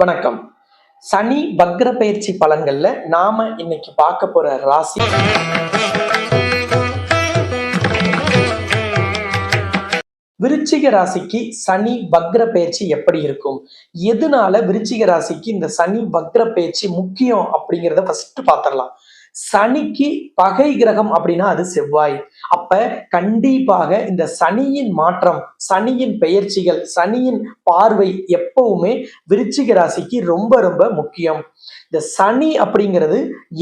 வணக்கம். சனி வக்ர பயிற்சி பலன்கள்ல நாம இன்னைக்கு பார்க்க போற ராசி. விருச்சிக ராசிக்கு சனி வக்ர பயிற்சி எப்படி இருக்கும்? எதனால விருச்சிக ராசிக்கு இந்த சனி வக்ர பயிற்சி முக்கியம் அப்படிங்கிறத ஃபர்ஸ்ட் பார்த்துடலாம். சனிக்கு பகை கிரகம் அப்படின்னா அது செவ்வாய். அப்ப கண்டிப்பாக இந்த சனியின் மாற்றம் சனியின் பெயர்ச்சிகள் சனியின் பார்வை எப்பவுமே விருச்சிக ராசிக்கு ரொம்ப ரொம்ப முக்கியம். இந்த சனி அப்படிங்கிறது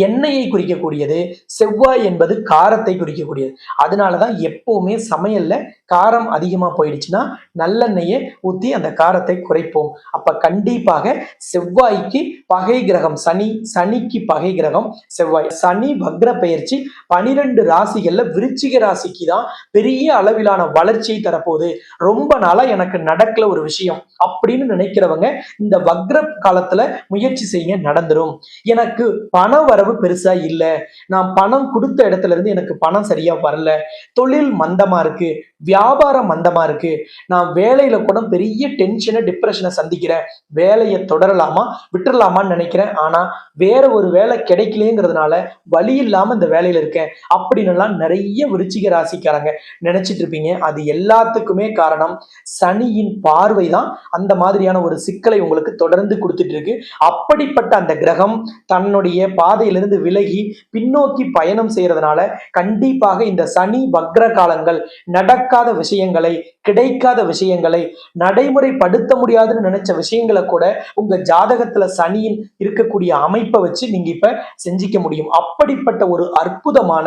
எண்ணெயை குறிக்கக்கூடியது செவ்வாய் என்பது காரத்தை குறிக்கக்கூடியது. அதனாலதான் எப்பவுமே சமையல்ல காரம் அதிகமா போயிடுச்சுன்னா நல்லெண்ணெயை ஊத்தி அந்த காரத்தை குறைப்போம். அப்ப கண்டிப்பாக செவ்வாய்க்கு பகை கிரகம் சனி சனிக்கு பகை கிரகம் செவ்வாய். சனி வக்ர பெயர்ச்சி பனிரெண்டு ராசிகள்ல விருச்சிக ராசிக்கு தான் பெரிய அளவிலான வளர்ச்சியை தரப்போகுது. ரொம்ப நாளா எனக்கு நடக்கல ஒரு விஷயம் அப்படின்னு நினைக்கிறவங்க இந்த வக்ர காலத்துல முயற்சி செய்ய நடந்துரும். எனக்கு பண வரவு பெருசா இல்ல. நான் பணம் கொடுத்த இடத்துல இருந்து எனக்கு பணம் சரியா வரல. தொழில் மந்தமா இருக்கு. வியாபாரம் மந்தமா இருக்கு. நான் வேலையில கூட பெரிய டென்ஷனை டிப்ரெஷனை சந்திக்கிறேன். வேலையை தொடரலாமா? விட்டுறலாமான்னு நினைக்கிறேன். ஆனா வேற ஒரு வேலை கிடைக்கலங்கிறதுனால வழி இல்லாம இந்த வேலையில இருக்கேன் அப்படின்னு எல்லாம் நிறைய விருச்சிக ராசிக்காரங்க நினைச்சிட்டு இருப்பீங்க. அது எல்லாத்துக்குமே காரணம் சனியின் பார்வை தான் அந்த மாதிரியான ஒரு சிக்கலை உங்களுக்கு தொடர்ந்து கொடுத்துட்டு இருக்கு. அப்படிப்பட்ட அந்த கிரகம் தன்னுடைய பாதையிலிருந்து விலகி பின்னோக்கி பயணம் செய்யறதுனால கண்டிப்பாக இந்த சனி வக்ர காலங்கள் நடக்காத விஷயங்களை கிடைக்காத விஷயங்களை நடைமுறைப்படுத்த முடியாதுன்னு நினைச்ச விஷயங்களை கூட உங்க ஜாதகத்துல சனியின் இருக்கக்கூடிய அமைப்பை வச்சு நீங்க இப்ப செஞ்சிக்க முடியும். அப்படிப்பட்ட ஒரு அற்புதமான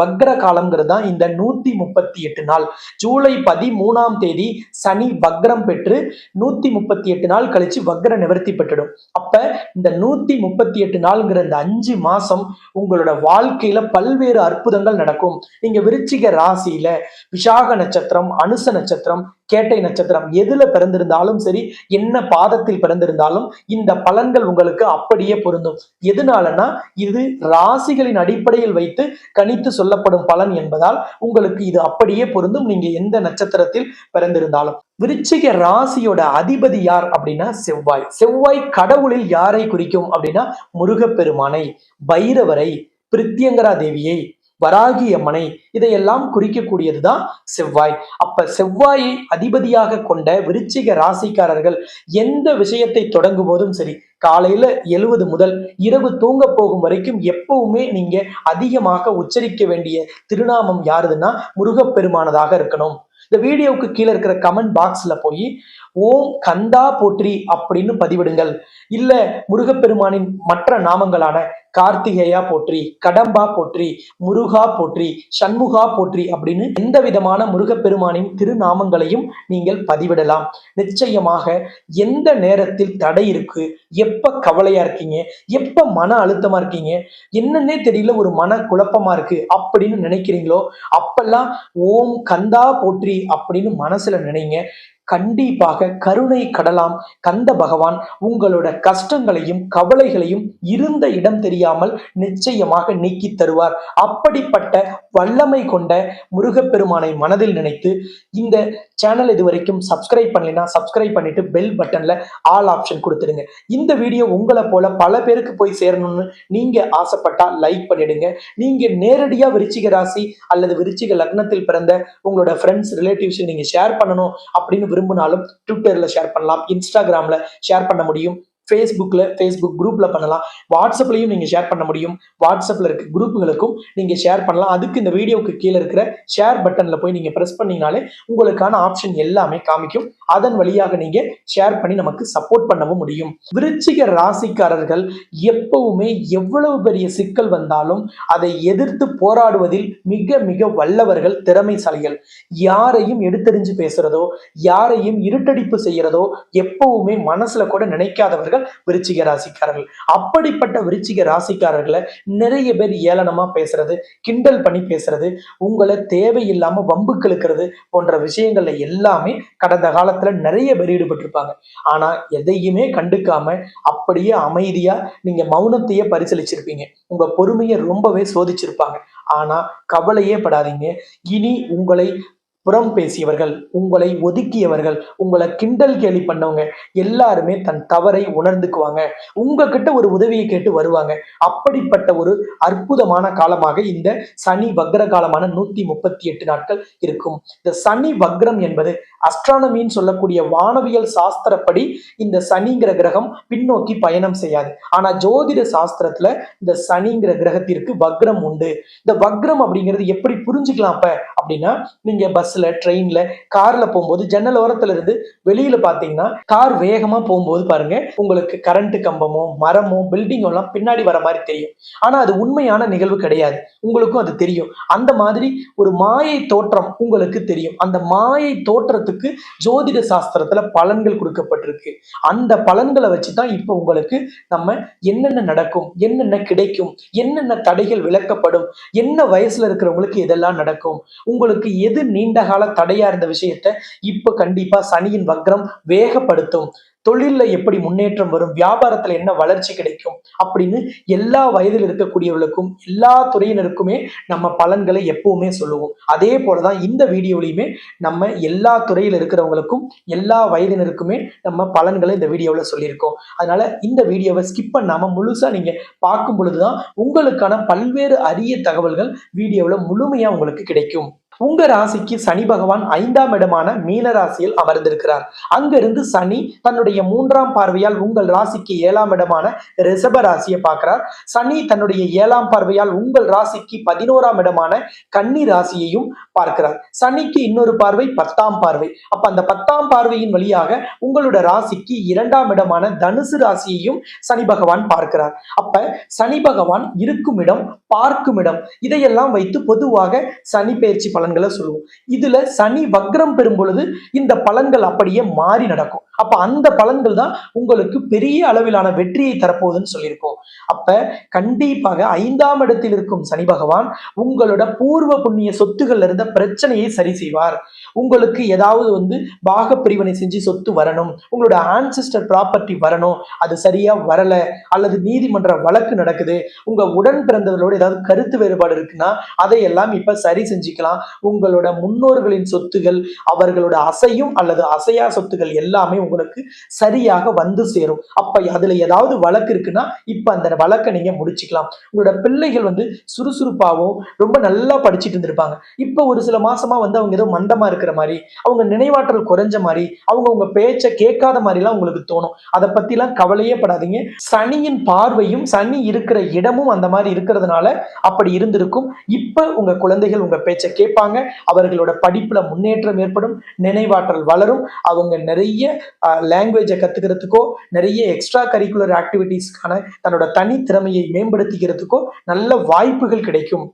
வக்ர காலம்ங்கிறது தான் இந்த நூத்தி முப்பத்தி எட்டு நாள். ஜூலை பதிமூணாம் தேதி சனி வக்ரம் பெற்று நூத்தி முப்பத்தி எட்டு நாள் கழிச்சு வக்ர நிவர்த்தி பெற்றுடும். அப்ப இந்த நூத்தி முப்பத்தி எட்டு நாள்ங்கிற இந்த அஞ்சு மாசம் உங்களோட வாழ்க்கையில பல்வேறு அற்புதங்கள் நடக்கும். நீங்க விருச்சிக ராசியில விஷாக நட்சத்திரம் அனுச நட்சத்திரம் நட்சத்திரம் கேட்டை நட்சத்திரம் எதுல பிறந்திருந்தாலும் சரி என்ன பாதத்தில் பிறந்திருந்தாலும் இந்த பலன்கள் உங்களுக்கு அப்படியே பொருந்தும். எதனாலனா இது ராசிகளின் அடிப்படையில் வைத்து கணித்து சொல்லப்படும் பலன் என்பதால் உங்களுக்கு இது அப்படியே பொருந்தும். நீங்க எந்த நட்சத்திரத்தில் பிறந்திருந்தாலும். விருச்சிக ராசியோட அதிபதி யார் அப்படின்னா செவ்வாய். செவ்வாய் கடவுளில் யாரை குறிக்கும் அப்படின்னா முருகப்பெருமானை பைரவரை பிரித்தியங்கரா தேவியை வராகி அம்மனை இதையெல்லாம் குறிக்கக்கூடியதுதான் செவ்வாய். அப்ப செவ்வாயை அதிபதியாக கொண்ட விருச்சிக ராசிக்காரர்கள் எந்த விஷயத்தை தொடங்கும் போதும் சரி காலையில எழுவது முதல் இரவு தூங்க போகும் வரைக்கும் எப்பவுமே நீங்க அதிகமாக உச்சரிக்க வேண்டிய திருநாமம் யாருதுன்னா முருகப்பெருமானதாக இருக்கணும். இந்த வீடியோவுக்கு கீழே இருக்கிற கமெண்ட் பாக்ஸ்ல போய் ஓம் கந்தா போற்றி அப்படின்னு பதிவிடுங்கள். இல்ல முருகப்பெருமானின் மற்ற நாமங்களான கார்த்திகேயா போற்றி கடம்பா போற்றி முருகா போற்றி சண்முகா போற்றி அப்படின்னு எந்த விதமான முருகப்பெருமானின் திருநாமங்களையும் நீங்கள் பதிவிடலாம். நிச்சயமாக எந்த நேரத்தில் தடை இருக்கு எப்ப கவலையா இருக்கீங்க எப்ப மன அழுத்தமா இருக்கீங்க என்னன்னே தெரியல ஒரு மன குழப்பமா இருக்கு அப்படின்னு நினைக்கிறீங்களோ அப்பெல்லாம் ஓம் கந்தா போற்றி அப்படின்னு மனசுல நினைங்க. கண்டிப்பாக கருணை கடலாம். கந்த பகவான் உங்களோட கஷ்டங்களையும் கவலைகளையும் இருந்த இடம் தெரியாமல் நிச்சயமாக நீக்கி தருவார். அப்படிப்பட்ட வல்லமை கொண்ட முருகப்பெருமானை மனதில் நினைத்து இந்த சேனல் இது வரைக்கும் சப்ஸ்கிரைப் பண்ணலைன்னா சப்ஸ்கிரைப் பண்ணிட்டு பெல் பட்டன்ல ஆல் ஆப்ஷன் கொடுத்துடுங்க. இந்த வீடியோ உங்களை போல பல பேருக்கு போய் சேரணும்னு நீங்க ஆசைப்பட்டா லைக் பண்ணிடுங்க. நீங்க நேரடியா விருச்சிக ராசி அல்லது விருச்சிக லக்னத்தில் பிறந்த உங்களோட ஃப்ரெண்ட்ஸ் ரிலேட்டிவ்ஸ் நீங்க ஷேர் பண்ணணும் அப்படின்னு விரும்பினாலும் ட்விட்டர்ல ஷேர் பண்ணலாம் இன்ஸ்டாகிராம்ல ஷேர் பண்ண முடியும். ஃபேஸ்புக்கில் ஃபேஸ்புக் குரூப்பில் பண்ணலாம். வாட்ஸ்அப்லையும் நீங்கள் ஷேர் பண்ண முடியும். வாட்ஸ்அப்பில் இருக்க குரூப்புகளுக்கும் நீங்கள் ஷேர் பண்ணலாம். அதுக்கு இந்த வீடியோவுக்கு கீழே இருக்கிற ஷேர் பட்டனில் போய் நீங்கள் ப்ரெஸ் பண்ணிங்கனாலே உங்களுக்கான ஆப்ஷன் எல்லாமே காமிக்கும். அதன் வழியாக நீங்கள் ஷேர் பண்ணி நமக்கு சப்போர்ட் பண்ணவும் முடியும். விருச்சிக ராசிக்காரர்கள் எப்பவுமே எவ்வளவு பெரிய சிக்கல் வந்தாலும் அதை எதிர்த்து போராடுவதில் மிக மிக வல்லவர்கள் திறமைசாலிகள். யாரையும் எடுத்தெறிஞ்சு பேசுறதோ யாரையும் இருட்டடிப்பு செய்யறதோ எப்பவுமே மனசுல கூட நினைக்காதவர்கள் விருச்சிக ராசிக்காரர்கள். அப்படிப்பட்ட விருச்சிக ராசிக்காரர்களை நிறைய பேர் ஏளனமா பேசுறது கிண்டல் பண்ணி பேசுறது உங்களை தேவையில்லாம வம்புக்கு இழுக்கிறது போன்ற விஷயங்கள்ல எல்லாமே கடந்த காலத்துல நிறைய பேர் ஈடுபட்டிருப்பாங்க. ஆனா எதையுமே கண்டுக்காம அப்படியே அமைதியா நீங்க மௌனத்தையே பரிசீலிச்சிருப்பீங்க. உங்க பொறுமையை ரொம்பவே சோதிச்சிருப்பாங்க. ஆனா கவலையே படாதீங்க. இனி உங்களை புறம் பேசியவர்கள் உங்களை ஒதுக்கியவர்கள் உங்களை கிண்டல் கேலி பண்ணவங்க எல்லாருமே தன் தவறை உணர்ந்துக்குவாங்க. உங்ககிட்ட ஒரு உதவியை கேட்டு வருவாங்க. அப்படிப்பட்ட ஒரு அற்புதமான காலமாக இந்த சனி வக்ர காலமான நூத்தி முப்பத்தி எட்டு நாட்கள் இருக்கும். இந்த சனி வக்ரம் என்பது அஸ்ட்ரானமின்னு சொல்லக்கூடிய வானவியல் சாஸ்திரப்படி இந்த சனிங்கிற கிரகம் பின்னோக்கி பயணம் செய்யாது. ஆனா ஜோதிட சாஸ்திரத்துல இந்த சனிங்கிற கிரகத்திற்கு வக்ரம் உண்டு. இந்த வக்ரம் அப்படிங்கிறது எப்படி புரிஞ்சுக்கலாம் அப்ப அப்படின்னா நீங்க பஸ்ஸில் ட்ரெயின்ல கார்ல போகும்போது ஜன்னல் ஓரத்துல இருந்து வெளியில பாத்தீங்கன்னா கார் வேகமா போகும்போது பாருங்க உங்களுக்கு கரண்ட் கம்பமோ மரமோ பில்டிங்கோ எல்லாம் பின்னாடி வர மாதிரி தெரியும். ஆனா அது உண்மையான நிகழ்வு கிடையாது. உங்களுக்கும் அது தெரியும். அந்த மாதிரி ஒரு மாயை தோற்றம் உங்களுக்கு தெரியும். அந்த மாயை தோற்றத்துக்கு ஜோதிட சாஸ்திரத்துல பலன்கள் கொடுக்கப்பட்டிருக்கு. அந்த பலன்களை வச்சு தான் இப்போ உங்களுக்கு நம்ம என்னென்ன நடக்கும் என்னென்ன கிடைக்கும் என்னென்ன தடைகள் விளக்கப்படும் என்ன வயசுல இருக்கிறவங்களுக்கு இதெல்லாம் நடக்கும் உங்களுக்கு எது நீண்ட கால தடையா இருந்த விஷயத்த இப்ப கண்டிப்பா சனியின் வக்ரம் வேகப்படுத்தும். தொழில்ல எப்படி முன்னேற்றம் வரும் வியாபாரத்துல என்ன வளர்ச்சி கிடைக்கும் அப்படின்னு எல்லா வயதில் இருக்கக்கூடியவர்களுக்கும் எல்லா துறையினருக்குமே நம்ம பலன்களை எப்பவுமே சொல்லுவோம். அதே போலதான் இந்த வீடியோலையுமே நம்ம எல்லா துறையில் இருக்கிறவங்களுக்கும் எல்லா வயதினருக்குமே நம்ம பலன்களை இந்த வீடியோல சொல்லியிருக்கோம். அதனால இந்த வீடியோவை ஸ்கிப் பண்ணாம முழுசா நீங்க பார்க்கும் பொழுதுதான் உங்களுக்கான பல்வேறு அரிய தகவல்கள் வீடியோவில் முழுமையா உங்களுக்கு கிடைக்கும். உங்க ராசிக்கு சனி பகவான் ஐந்தாம் இடமான மீன ராசியில் அமர்ந்திருக்கிறார். அங்கிருந்து சனி தன்னுடைய மூன்றாம் பார்வையால் உங்கள் ராசிக்கு ஏழாம் இடமான ரிஷப ராசியை பார்க்கிறார். சனி தன்னுடைய ஏழாம் பார்வையால் உங்கள் ராசிக்கு பதினோராம் இடமான கன்னி ராசியையும் பார்க்கிறார். சனிக்கு இன்னொரு பார்வை பத்தாம் பார்வை. அப்ப அந்த பத்தாம் பார்வையின் வழியாக உங்களோட ராசிக்கு இரண்டாம் இடமான தனுசு ராசியையும் சனி பகவான் பார்க்கிறார். அப்ப சனி பகவான் இருக்கும் இடம் பார்க்கும் இடம் இதையெல்லாம் வைத்து பொதுவாக சனி பயிற்சி பலன் பலன்களை சொல்லுவோம். இதுல சனி வக்ரம் பெறும் பொழுது இந்த பலன்கள் அப்படியே மாறி நடக்கும். அப்ப அந்த பலன்கள் தான் உங்களுக்கு பெரிய அளவிலான வெற்றியை தரப்போகுதுன்னு சொல்லியிருக்கோம். அப்ப கண்டிப்பாக ஐந்தாம் இடத்தில் இருக்கும் சனி பகவான் உங்களோட பூர்வ புண்ணிய சொத்துகள்ல இருந்த பிரச்சனையை சரி செய்வார். உங்களுக்கு ஏதாவது வந்து பாக பிரிவினை செஞ்சு சொத்து வரணும். உங்களோட ஆன்சிஸ்டர் ப்ராப்பர்ட்டி வரணும். அது சரியா வரல அல்லது நீதிமன்ற வழக்கு நடக்குது. உங்க உடன் பிறந்தவர்களோட ஏதாவது கருத்து வேறுபாடு இருக்குன்னா அதையெல்லாம் இப்ப சரி செஞ்சுக்கலாம். உங்களோட முன்னோர்களின் சொத்துகள் அவர்களோட அசையும் அல்லது அசையா சொத்துகள் எல்லாமே உங்களுக்கு சரியாக வந்து சேரும். அப்ப அதுல ஏதாவது வழக்கு இருக்குன்னா இப்ப அந்த வழக்கை நீங்க முடிச்சுக்கலாம். உங்களோட பிள்ளைகள் வந்து சுறுசுறுப்பாகவும் ரொம்ப நல்லா படிச்சுட்டு இருந்திருப்பாங்க. இப்ப ஒரு சில மாசமா வந்து அவங்க ஏதோ மந்தமா இருக்கிற மாதிரி அவங்க நினைவாற்றல் குறைஞ்ச மாதிரி அவங்க உங்க பேச்சை கேட்காத மாதிரிலாம் உங்களுக்கு தோணும். அதை பத்திலாம் கவலையே படாதீங்க. சனியின் பார்வையும் சனி இருக்கிற இடமும் அந்த மாதிரி இருக்கிறதுனால அப்படி இருந்திருக்கும். இப்ப உங்க குழந்தைகள் உங்க பேச்சை கேட்பாங்க. அவர்களோட படிப்புல முன்னேற்றம் ஏற்படும் நினைவாற்றல் வளரும். அவங்க நிறைய லாங்குவேஜை கத்துக்கிறதுக்கோ நிறைய எக்ஸ்ட்ரா கரிக்குலர் ஆக்டிவிட்டீஸ்க்கான தன்னோட தனித்திறமையை மேம்படுத்திக்கிறதுக்கோ நல்ல வாய்ப்புகள் கிடைக்கும்.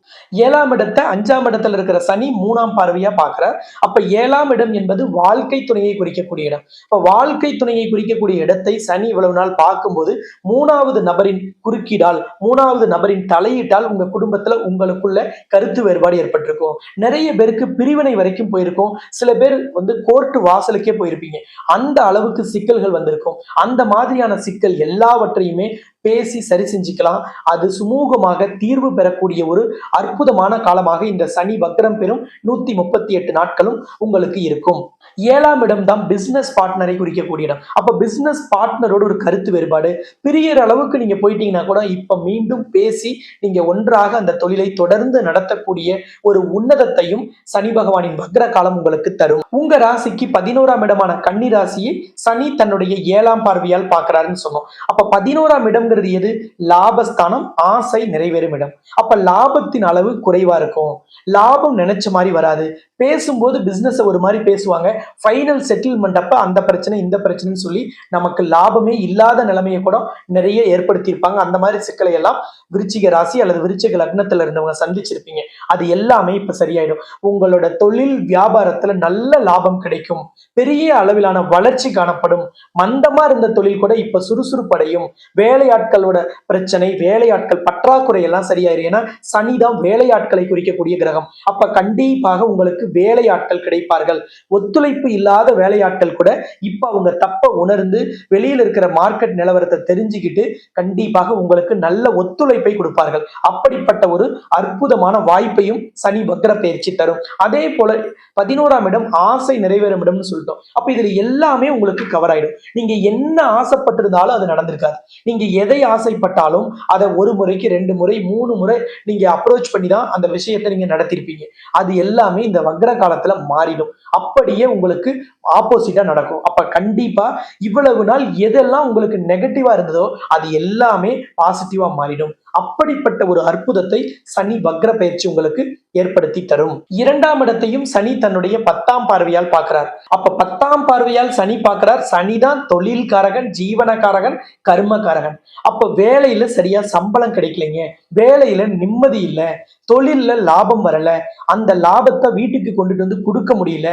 ஏழாம் இடத்தை அஞ்சாம் இடத்துல இருக்கிற சனி மூணாம் பார்வையா பார்க்கிறார். அப்ப ஏழாம் இடம் என்பது வாழ்க்கை துணையை குறிக்கக்கூடிய இடம். இப்ப வாழ்க்கை துணையை குறிக்கக்கூடிய இடத்தை சனி இவ்வளவு நாள் பார்க்கும்போது மூணாவது நபரின் குறுக்கீடால் மூணாவது நபரின் தலையீட்டால் உங்க குடும்பத்துல உங்களுக்குள்ள கருத்து வேறுபாடு ஏற்பட்டிருக்கும். நிறைய பேருக்கு பிரிவினை வரைக்கும் போயிருக்கும். சில பேர் வந்து கோர்ட்டு வாசலுக்கே போயிருப்பீங்க. அந்த அளவுக்கு சிக்கல்கள் வந்திருக்கும். அந்த மாதிரியான சிக்கல் எல்லாவற்றையுமே பேசி சரி செஞ்சுக்கலாம். அது சுமூகமாக தீர்வு பெறக்கூடிய ஒரு அற்புதமான காலமாக இந்த சனி வக்ரம் பெறும் நூத்தி முப்பத்தி எட்டு நாட்களும் உங்களுக்கு இருக்கும். ஏழாம் இடம் தான் பிசினஸ் பார்ட்னரை குறிக்கக்கூடிய இடம். அப்ப பிசினஸ் பார்ட்னரோட ஒரு கருத்து வேறுபாடு. பிரியற அளவுக்கு நீங்க போயிட்டீங்கன்னா கூட இப்ப மீண்டும் பேசி நீங்க ஒன்றாக அந்த தொழிலை தொடர்ந்து நடத்தக்கூடிய ஒரு உன்னதத்தையும் சனி பகவானின் வக்ர காலம் உங்களுக்கு தரும். உங்க ராசிக்கு பதினோராம் இடமான கன்னி ராசியை சனி தன்னுடைய ஏழாம் பார்வையால் பார்க்கிறாருன்னு சொன்னோம். அப்ப பதினோராம் இடம் இடம்ங்கிறது எது? லாபஸ்தானம் ஆசை நிறைவேறும் இடம் அப்ப லாபத்தின் அளவு குறைவா இருக்கும். லாபம் நினைச்ச மாதிரி வராது. பேசும்போது பிசினஸ் ஒரு மாதிரி பேசுவாங்க. ஃபைனல் செட்டில்மெண்ட் அப்ப அந்த பிரச்சனை இந்த பிரச்சனைன்னு சொல்லி நமக்கு லாபமே இல்லாத நிலைமையை கூட நிறைய ஏற்படுத்தியிருப்பாங்க. அந்த மாதிரி சிக்கலை எல்லாம் விருச்சிக ராசி அல்லது விருச்சிக லக்னத்துல இருந்தவங்க சந்திச்சிருப்பீங்க. அது எல்லாமே இப்ப சரியாயிடும். உங்களோட தொழில் வியாபாரத்துல நல்ல லாபம் கிடைக்கும். பெரிய அளவிலான வளர்ச்சி காணப்படும். மந்தமா இருந்த தொழில் கூட இப்ப சுறுசுறுப்படையும். வேலையாட்களோட பிரச்சனை வேலையாட்கள் பற்றாக்குறை எல்லாம் சரியாயிரும். ஏன்னா சனிதான் வேலையாட்களை குறிக்கக்கூடிய கிரகம். அப்ப கண்டிப்பாக உங்களுக்கு வேலையாட்கள் கிடைப்பார்கள். ஒத்துழைப்பு இல்லாத வேலையாட்கள் கூட இப்ப அவங்க தப்ப உணர்ந்து வெளியில இருக்கிற மார்க்கெட் நிலவரத்தை தெரிஞ்சுக்கிட்டு கண்டிப்பாக உங்களுக்கு நல்ல ஒத்துழைப்பை கொடுப்பார்கள். அப்படிப்பட்ட ஒரு அற்புதமான வாய்ப்பையும் சனி வக்ர பயிற்சி தரும். அதே போல பதினோராம் இடம் ஆசை நிறைவேறும் இடம்னு சொல்லிட்டோம். அப்ப இதுல எல்லாமே உங்களுக்கு கவர் ஆயிடும். நீங்க என்ன ஆசைப்பட்டிருந்தாலும் அது நடந்திருக்காது. நீங்க எதை ஆசைப்பட்டாலும் அதை ஒரு முறைக்கு ரெண்டு முறை மூணு முறை நீங்க அப்ரோச் பண்ணி தான் அந்த விஷயத்தை நீங்க நடத்திருப்பீங்க. அது எல்லாமே இந்த வக்ர காலத்துல மாறிடும். அப்படியே உங்களுக்கு ஆப்போசிட்டா நடக்கும். அப்ப கண்டிப்பா இவ்வளவு நாள் எதெல்லாம் உங்களுக்கு நெகட்டிவா இருந்ததோ அது எல்லாமே பாசிட்டிவா மாறிடும். அப்படிப்பட்ட ஒரு அற்புதத்தை சனி வக்ர பயிற்சி உங்களுக்கு ஏற்படுத்தி தரும். இரண்டாம் இடத்தையும் சனி தன்னுடைய பத்தாம் பார்வையால் பார்க்கிறார். அப்ப பத்தாம் பார்வையால் சனி பார்க்கிறார். சனிதான் தொழில்காரகன் ஜீவனக்காரகன் கர்மக்காரகன். அப்ப வேலையில சரியா சம்பளம் கிடைக்கலைங்க. வேலையில நிம்மதி இல்லை. தொழில்ல லாபம் வரல. அந்த லாபத்தை வீட்டுக்கு கொண்டுட்டு வந்து கொடுக்க முடியல.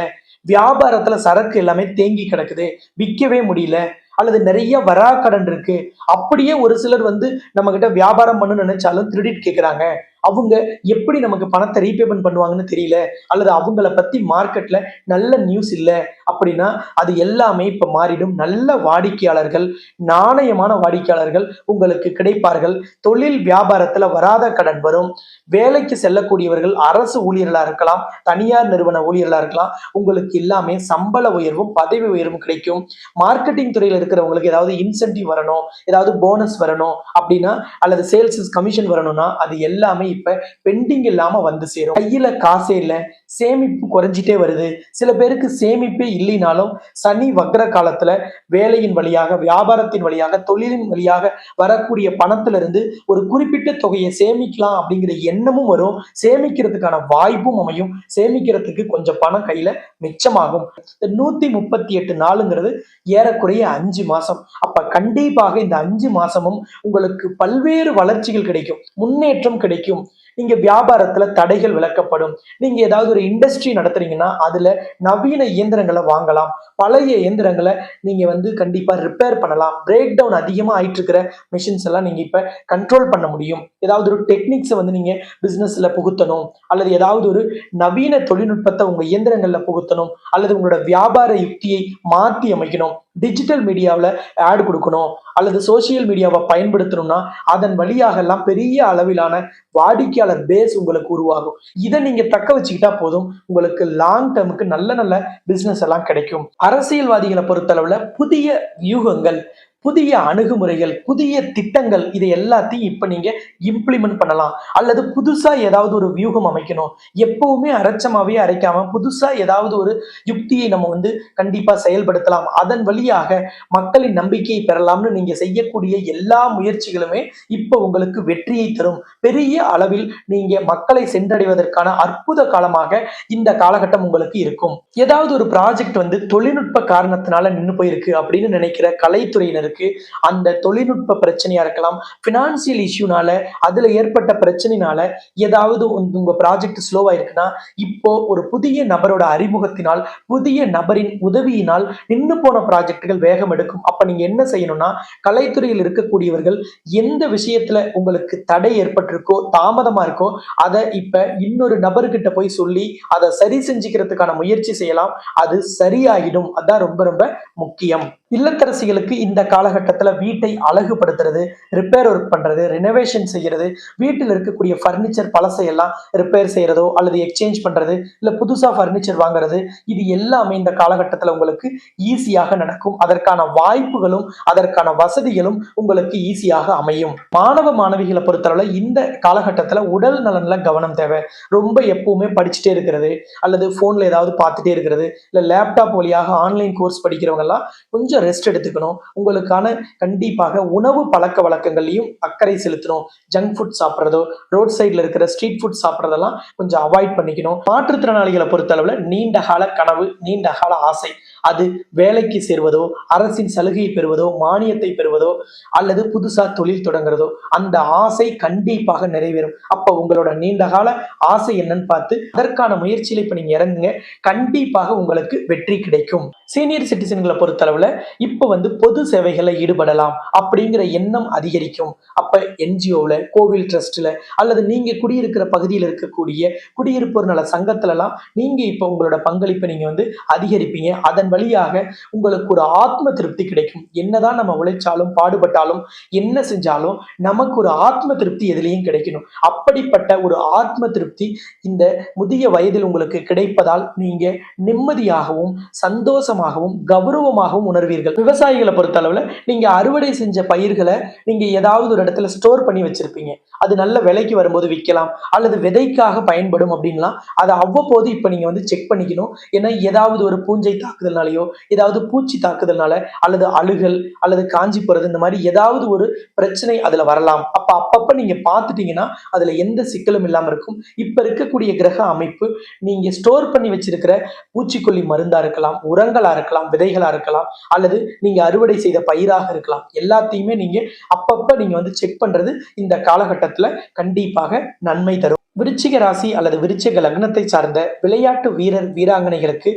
வியாபாரத்துல சரக்கு எல்லாமே தேங்கி கிடக்குது. விற்கவே முடியல. அல்லது நிறைய வரா கடன் இருக்கு. அப்படியே ஒரு சிலர் வந்து நம்ம கிட்ட வியாபாரம் பண்ணணும்னு நினைச்சாலும் கிரெடிட் கேட்குறாங்க அவங்க எப்படி நமக்கு பணத்தை ரீபேமெண்ட் பண்ணுவாங்கன்னு தெரியல அல்லது அவங்கள பத்தி மார்க்கெட்ல நல்ல நியூஸ் இல்லை அப்படின்னா அது எல்லாமே இப்ப மாறிடும். நல்ல வாடிக்கையாளர்கள் நாணயமான வாடிக்கையாளர்கள் உங்களுக்கு கிடைப்பார்கள். தொழில் வியாபாரத்துல வராத கடன் வரும். வேலைக்கு செல்லக்கூடியவர்கள் அரசு ஊழியர்களா இருக்கலாம் தனியார் நிறுவன ஊழியர்களா இருக்கலாம் உங்களுக்கு எல்லாமே சம்பள உயர்வும் பதவி உயர்வும் கிடைக்கும். மார்க்கெட்டிங் துறையில் இருக்கிறவங்களுக்கு ஏதாவது இன்சென்டிவ் வரணும் ஏதாவது போனஸ் வரணும் அப்படின்னா அல்லது சேல்ஸ் கமிஷன் வரணும்னா அது எல்லாமே இப்ப பெண்டிங் இல்லாம வந்து சேரும். கையில காசே இல்ல சேமிப்பு குறைஞ்சிட்டே வருது. சில பேருக்கு சேமிப்பே இல்லைனாலும் சனி வக்ர காலத்துல வேலையின் வழியாக வியாபாரத்தின் வழியாக தொழிலின் வழியாக வரக்கூடிய பணத்துல இருந்து ஒரு குறிப்பிட்ட தொகையை சேமிக்கலாம் அப்படிங்கிற எண்ணமும் வரும். சேமிக்கிறதுக்கான வாய்ப்பும் அமையும். சேமிக்கிறதுக்கு கொஞ்சம் பணம் கையில மிச்சமாகும். இந்த நூத்தி முப்பத்தி எட்டு நாளுங்கிறது ஏறக்குறைய அஞ்சு மாசம். அப்ப கண்டிப்பாக இந்த அஞ்சு மாசமும் உங்களுக்கு பல்வேறு வளர்ச்சிகள் கிடைக்கும் முன்னேற்றம் கிடைக்கும். நீங்க வியாபாரத்துல தடைகள் விளக்கப்படும் நீங்க ஏதாவது ஒரு இண்டஸ்ட்ரி நடத்துறீங்கன்னா அதுல நவீன இயந்திரங்களை வாங்கலாம். பழைய இயந்திரங்களை நீங்க வந்து கண்டிப்பா ரிப்பேர் பண்ணலாம். பிரேக் டவுன் அதிகமா ஆயிட்டு இருக்கிற மிஷின்ஸ் எல்லாம் நீங்க இப்ப கண்ட்ரோல் பண்ண முடியும். ஏதாவது ஒரு டெக்னிக்ஸை வந்து நீங்க பிசினஸ்ல புகுத்தணும். அல்லது ஏதாவது ஒரு நவீன தொழில்நுட்பத்தை உங்க இயந்திரங்கள்ல புகுத்தணும். அல்லது உங்களோட வியாபார யுக்தியை மாற்றி அமைக்கணும் டிஜிட்டல் மீடியாவில் ஆட் கொடுக்கணும் அல்லது சோஷியல் மீடியாவை பயன்படுத்தணும்னா அதன் வழியாகலாம் பெரிய அளவிலான வாடிக்கையாளர் பேஸ் உங்களுக்கு உருவாகும். இதை நீங்க தக்க வச்சுக்கிட்டா போதும் உங்களுக்கு லாங் டேர்முக்கு நல்ல நல்ல பிஸ்னஸ் எல்லாம் கிடைக்கும். அரசியல்வாதிகளை பொறுத்தளவுல புதிய வியூகங்கள் புதிய அணுகுமுறைகள் புதிய திட்டங்கள் இதை எல்லாத்தையும் இப்போ நீங்கள் இம்ப்ளிமெண்ட் பண்ணலாம். அல்லது புதுசாக ஏதாவது ஒரு வியூகம் அமைக்கணும். எப்பவுமே அரைச்சமாவே அரைக்காம புதுசாக ஏதாவது ஒரு யுக்தியை நம்ம வந்து கண்டிப்பாக செயல்படுத்தலாம். அதன் வழியாக மக்களின் நம்பிக்கையை பெறலாம்னு நீங்கள் செய்யக்கூடிய எல்லா முயற்சிகளுமே இப்போ உங்களுக்கு வெற்றியை தரும். பெரிய அளவில் நீங்கள் மக்களை சென்றடைவதற்கான அற்புத காலமாக இந்த காலகட்டம் உங்களுக்கு இருக்கும். ஏதாவது ஒரு ப்ராஜெக்ட் வந்து தொழில்நுட்ப காரணத்தினால நின்று போயிருக்கு அப்படின்னு நினைக்கிற கலைத்துறையினருக்கு அந்த தொழில்நுட்ப பிரச்சனையா இருக்கலாம் பினான்சியல் இஷ்யூனால அதுல ஏற்பட்ட பிரச்சனைனால ஏதாவது உங்க- ப்ராஜெக்ட் ஸ்லோவா இருக்குன்னா இப்போ ஒரு புதிய நபரோட அறிமுகத்தினால் புதிய நபரின் உதவியினால் நின்று போன ப்ராஜெக்டுகள் வேகம் எடுக்கும். அப்ப நீங்க என்ன செய்யணும்னா கலைத்துறையில் இருக்கக்கூடியவர்கள் எந்த விஷயத்துல உங்களுக்கு தடை ஏற்பட்டிருக்கோ தாமதமா இருக்கோ அதை இப்ப இன்னொரு நபர்கிட்ட போய் சொல்லி அதை சரி செஞ்சுக்கிறதுக்கான முயற்சி செய்யலாம். அது சரியாயிடும். அதான் ரொம்ப ரொம்ப முக்கியம். இல்லத்தரசிகளுக்கு இந்த கால காலகட்டத்தில் வீட்டை அழகுபடுத்துறது ரிப்பேர் ஒர்க் பண்ணுறது ரினோவேஷன் செய்கிறது வீட்டில் இருக்கக்கூடிய ஃபர்னிச்சர் பழசையெல்லாம் ரிப்பேர் செய்கிறதோ அல்லது எக்ஸ்சேஞ்ச் பண்ணுறது இல்லை புதுசாக ஃபர்னிச்சர் வாங்குறது இது எல்லாமே இந்த காலகட்டத்தில் உங்களுக்கு ஈஸியாக நடக்கும். அதற்கான வாய்ப்புகளும் அதற்கான வசதிகளும் உங்களுக்கு ஈஸியாக அமையும். மாணவ மாணவிகளை பொறுத்தளவில் இந்த காலகட்டத்தில் உடல் நலன்ல கவனம் தேவை. ரொம்ப எப்பவுமே படிச்சுட்டே இருக்கிறது அல்லது ஃபோனில் ஏதாவது பார்த்துட்டே இருக்கிறது இல்லை லேப்டாப் வழியாக ஆன்லைன் கோர்ஸ் படிக்கிறவங்கெல்லாம் கொஞ்சம் ரெஸ்ட் எடுத்துக்கணும். உங்களுக்கு உங்களுக்கான கண்டிப்பாக உணவு பழக்க வழக்கங்கள்லையும் அக்கறை செலுத்தணும். ஜங்க் ஃபுட் சாப்பிட்றதோ ரோட் சைடில் இருக்கிற ஸ்ட்ரீட் ஃபுட் சாப்பிட்றதெல்லாம் கொஞ்சம் அவாய்ட் பண்ணிக்கணும். மாற்றுத்திறனாளிகளை பொறுத்தளவில் நீண்ட கால கனவு நீண்ட கால ஆசை. அது வேலைக்கு சேர்வதோ அரசின் சலுகையை பெறுவதோ மானியத்தை பெறுவதோ அல்லது புதுசா தொழில் தொடங்குறதோ அந்த ஆசை கண்டிப்பாக நிறைவேறும். அப்ப உங்களோட நீண்ட கால ஆசை என்னன்னு பார்த்து அதற்கான முயற்சியில இப்ப நீங்க இறங்குங்க. கண்டிப்பாக உங்களுக்கு வெற்றி கிடைக்கும். சீனியர் சிட்டிசன்களை பொறுத்தளவுல இப்ப வந்து பொது சேவைகளை ஈடுபடலாம் அப்படிங்கிற எண்ணம் அதிகரிக்கும். அப்ப என்ஜிஓவில் கோவில் ட்ரஸ்ட்ல அல்லது நீங்க குடியிருக்கிற பகுதியில் இருக்கக்கூடிய குடியிருப்போர் நல சங்கத்துல எல்லாம் நீங்க இப்ப உங்களோட பங்களிப்பை நீங்க வந்து அதிகரிப்பீங்க. அதன் வழியாக உங்களுக்கு ஒரு ஆத்ம திருப்தி கிடைக்கும். என்னதான் நம்ம உழைச்சாலும் பாடுபட்டாலும் என்ன செஞ்சாலும் நமக்கு ஒரு ஆத்ம திருப்தி எதுலேயும் கிடைக்கணும். அப்படிப்பட்ட ஒரு ஆத்ம திருப்தி இந்த முதிய வயதில் உங்களுக்கு கிடைப்பதால் நீங்க நிம்மதியாகவும் சந்தோஷமாகவும் கௌரவமாகவும் உணர்வீர்கள். விவசாயிகளை பொறுத்த அளவுல நீங்க அறுவடை செஞ்ச பயிர்களை நீங்க ஏதாவது ஒரு இடத்துல ஸ்டோர் பண்ணி வச்சிருப்பீங்க. அது நல்ல விலைக்கு வரும்போது விற்கலாம். அல்லது விதைக்காக பயன்படும் அப்படின்லாம் அதை அவ்வப்போது இப்போ நீங்க வந்து செக் பண்ணிக்கணும். ஏன்னா ஏதாவது ஒரு பூஞ்சை தாக்குதல் தாக்குதல்னாலேயோ ஏதாவது பூச்சி தாக்குதல்னால அல்லது அழுகல் அல்லது காஞ்சி போறது இந்த மாதிரி ஏதாவது ஒரு பிரச்சனை அதுல வரலாம். அப்ப அப்பப்ப நீங்க பார்த்துட்டீங்கன்னா அதுல எந்த சிக்கலும் இல்லாம இருக்கும். இப்ப இருக்கக்கூடிய கிரக அமைப்பு நீங்க ஸ்டோர் பண்ணி வச்சிருக்கிற பூச்சிக்கொல்லி மருந்தா இருக்கலாம் உரங்களா இருக்கலாம் விதைகளா இருக்கலாம் அல்லது நீங்க அறுவடை செய்த பயிராக இருக்கலாம். எல்லாத்தையுமே நீங்க அப்பப்ப நீங்க வந்து செக் பண்றது இந்த காலகட்டத்துல கண்டிப்பாக நன்மை தரும். விருச்சிக ராசி அல்லது விருச்சிக லக்னத்தை சார்ந்த விளையாட்டு வீரர் வீராங்கனைகளுக்கு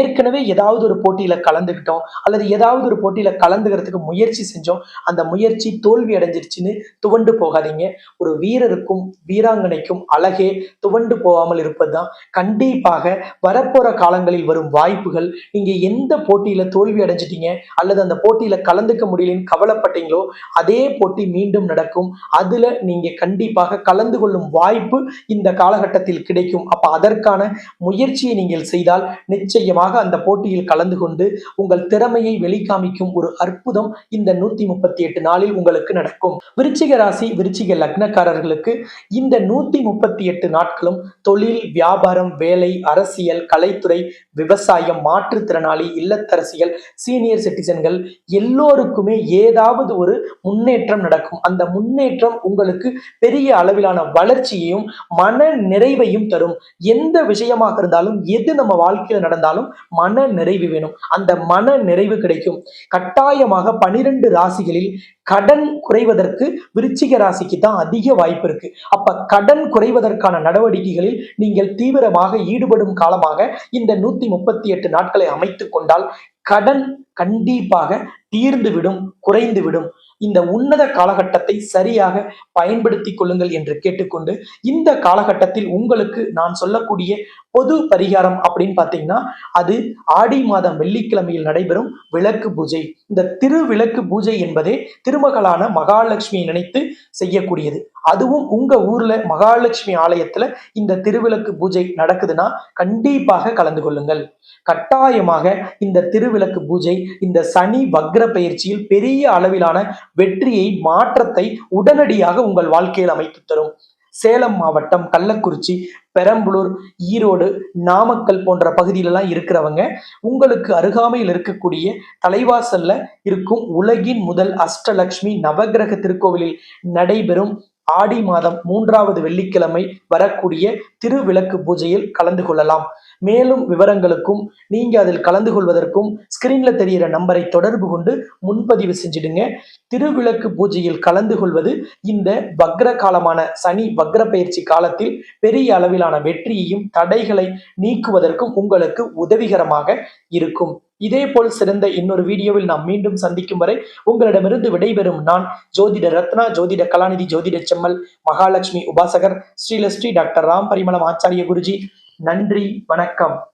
ஏற்கனவே ஏதாவது ஒரு போட்டியில கலந்துக்கிட்டோம் அல்லது ஏதாவது ஒரு போட்டியில கலந்துக்கிறதுக்கு முயற்சி செஞ்சோம். அந்த முயற்சி தோல்வி அடைஞ்சிருச்சுன்னு துவண்டு போகாதீங்க. ஒரு வீரருக்கும் வீராங்கனைக்கும் அழகே துவண்டு போகாமல் இருப்பதுதான். கண்டிப்பாக வரப்போற காலங்களில் வரும் வாய்ப்புகள் நீங்க எந்த போட்டியில தோல்வி அடைஞ்சிட்டீங்க அல்லது அந்த போட்டியில கலந்துக்க முடியலன்னு கவலைப்பட்டீங்களோ அதே போட்டி மீண்டும் நடக்கும். அதுல நீங்க கண்டிப்பாக கலந்து கொள்ளும் வாய்ப்பு இந்த காலகட்டத்தில் கிடைக்கும். அப்ப அதற்கான முயற்சியை நீங்கள் செய்தால் நிச்சயமாக அந்த போட்டியில் கலந்து கொண்டு உங்கள் திறமையை வெளிக்காமிக்கும் ஒரு அற்புதம் இந்த நூத்தி முப்பத்தி எட்டு நாளில் உங்களுக்கு நடக்கும். விருச்சிக ராசி விருச்சிக லக்னக்காரர்களுக்கு இந்த நூத்தி முப்பத்தி எட்டு நாட்களும் தொழில் வியாபாரம் வேலை அரசியல் கலைத்துறை விவசாயம் மாற்றுத்திறனாளி இல்லத்தரசியல் சீனியர் சிட்டிசன்கள் எல்லோருக்குமே ஏதாவது ஒரு முன்னேற்றம் நடக்கும். அந்த முன்னேற்றம் உங்களுக்கு பெரிய அளவிலான வளர்ச்சியையும் மன நிறைவையும் தரும். எந்த விஷயமாக இருந்தாலும் எது நம்ம வாழ்க்கையில நடந்தாலும் மன நிறைவு வேணும். அந்த மன நிறைவு கிடைக்கும். கட்டாயமாக பனிரெண்டு ராசிகளில் கடன் குறைவதற்கு விருச்சிக ராசிக்கு தான் அதிக வாய்ப்பு இருக்கு. அப்ப கடன் குறைவதற்கான நடவடிக்கைகளில் நீங்கள் தீவிரமாக ஈடுபடும் காலமாக இந்த நூத்தி முப்பத்தி எட்டு நாட்களை அமைத்துக் கொண்டால் கடன் கண்டிப்பாக தீர்ந்துவிடும் குறைந்துவிடும். இந்த உன்னத காலகட்டத்தை சரியாக பயன்படுத்தி கொள்ளுங்கள் என்று கேட்டுக்கொண்டு இந்த காலகட்டத்தில் உங்களுக்கு நான் சொல்லக்கூடிய பொது பரிகாரம் அப்படின்னு பார்த்தீங்கன்னா அது ஆடி மாதம் வெள்ளிக்கிழமையில் நடைபெறும் விளக்கு பூஜை. இந்த திருவிளக்கு பூஜை என்பதே திருமகளான மகாலட்சுமியை நினைத்து செய்யக்கூடியது. அதுவும் உங்க ஊர்ல மகாலட்சுமி ஆலயத்துல இந்த திருவிளக்கு பூஜை நடக்குதுன்னா கண்டிப்பாக கலந்து கொள்ளுங்கள். கட்டாயமாக இந்த திருவிளக்கு பூஜை இந்த சனி வக்ர பயிற்சியில் பெரிய அளவிலான வெற்றியை மாற்றத்தை உடனடியாக உங்கள் வாழ்க்கையில் அமைத்து தரும். சேலம் மாவட்டம் கள்ளக்குறிச்சி பெரம்பலூர் ஈரோடு நாமக்கல் போன்ற பகுதியிலலாம் இருக்கிறவங்க உங்களுக்கு அருகாமையில் இருக்கக்கூடிய தலைவாசல்ல இருக்கும் உலகின் முதல் அஷ்டலக்ஷ்மி நவகிரக திருக்கோவிலில் நடைபெறும் ஆடி மாதம் மூன்றாவது வெள்ளிக்கிழமை வரக்கூடிய திருவிளக்கு பூஜையில் கலந்து கொள்ளலாம். மேலும் விவரங்களுக்கும் நீங்க அதில் கலந்து கொள்வதற்கும் ஸ்கிரீன்ல தெரிகிற நம்பரை தொடர்பு கொண்டு முன்பதிவு செஞ்சிடுங்க. திருவிளக்கு பூஜையில் கலந்து கொள்வது இந்த வக்ர காலமான சனி வக்ர பயிற்சி காலத்தில் பெரிய அளவிலான வெற்றியையும் தடைகளை நீக்குவதற்கும் உங்களுக்கு உதவிகரமாக இருக்கும். இதே போல் சிறந்த இன்னொரு வீடியோவில் நாம் மீண்டும் சந்திக்கும் வரை உங்களிடமிருந்து விடைபெறும் நான் ஜோதிட ரத்னா ஜோதிட கலாநிதி ஜோதிட செம்மல் மகாலட்சுமி உபாசகர் ஸ்ரீலஸ்ரீ டாக்டர் ராம் பரிமளம் ஆச்சாரிய குருஜி. நன்றி வணக்கம்.